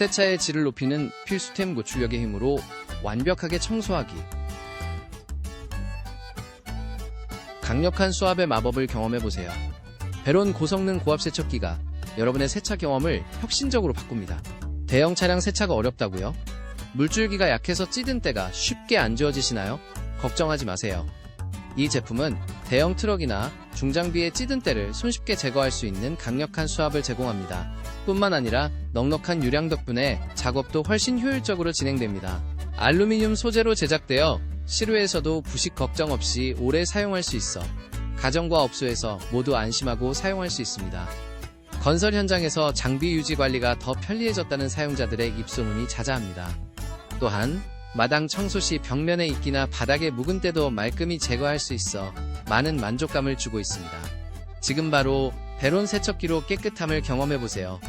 세차의 질을 높이는 필수템 고출력의 힘으로 완벽하게 청소하기. 강력한 수압의 마법을 경험해보세요. 베론 고성능 고압 세척기가 여러분의 세차 경험을 혁신적으로 바꿉니다. 대형 차량 세차가 어렵다고요? 물줄기가 약해서 찌든 때가 쉽게 안 지워지시나요? 걱정하지 마세요. 이 제품은 대형 트럭이나 중장비의 찌든 때를 손쉽게 제거할 수 있는 강력한 수압을 제공합니다. 뿐만 아니라 넉넉한 유량 덕분에 작업도 훨씬 효율적으로 진행됩니다. 알루미늄 소재로 제작되어 실외에서도 부식 걱정 없이 오래 사용할 수 있어 가정과 업소에서 모두 안심하고 사용할 수 있습니다. 건설 현장에서 장비 유지 관리가 더 편리해졌다는 사용자들의 입소문이 자자합니다. 또한 마당 청소 시 벽면에 있기나 바닥에 묵은 때도 말끔히 제거할 수 있어 많은 만족감을 주고 있습니다. 지금 바로 베론 세척기로 깨끗함을 경험해보세요.